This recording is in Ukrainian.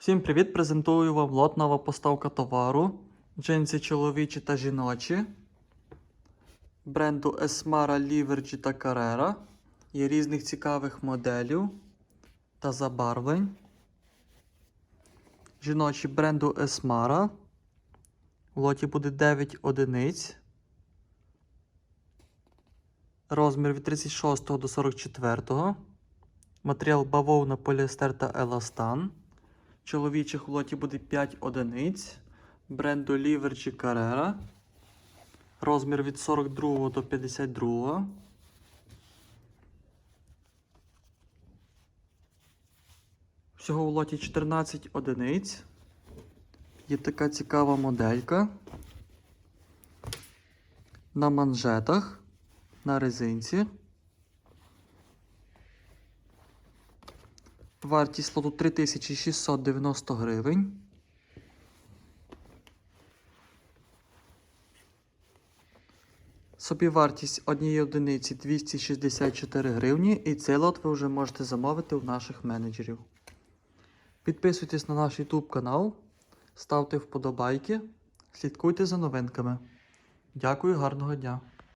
Всім привіт! Презентую вам лот нова поставка товару. Джинси чоловічі та жіночі. Бренду Esmara, Livergy та Carrera. Є різних цікавих моделів та забарвлень. Жіночі бренду Esmara. В лоті буде 9 одиниць. Розмір від 36 до 44. Матеріал бавовна, поліестер та еластан. Чоловічих в лоті буде 5 одиниць. Бренду Livergy Carrera. Розмір від 42 до 52. Всього в лоті 14 одиниць. Є така цікава моделька. На манжетах, на резинці. Вартість лоту 3690 гривень. Собівартість однієї одиниці 264 гривні, і цей лот ви вже можете замовити у наших менеджерів. Підписуйтесь на наш YouTube канал, ставте вподобайки, слідкуйте за новинками. Дякую, гарного дня!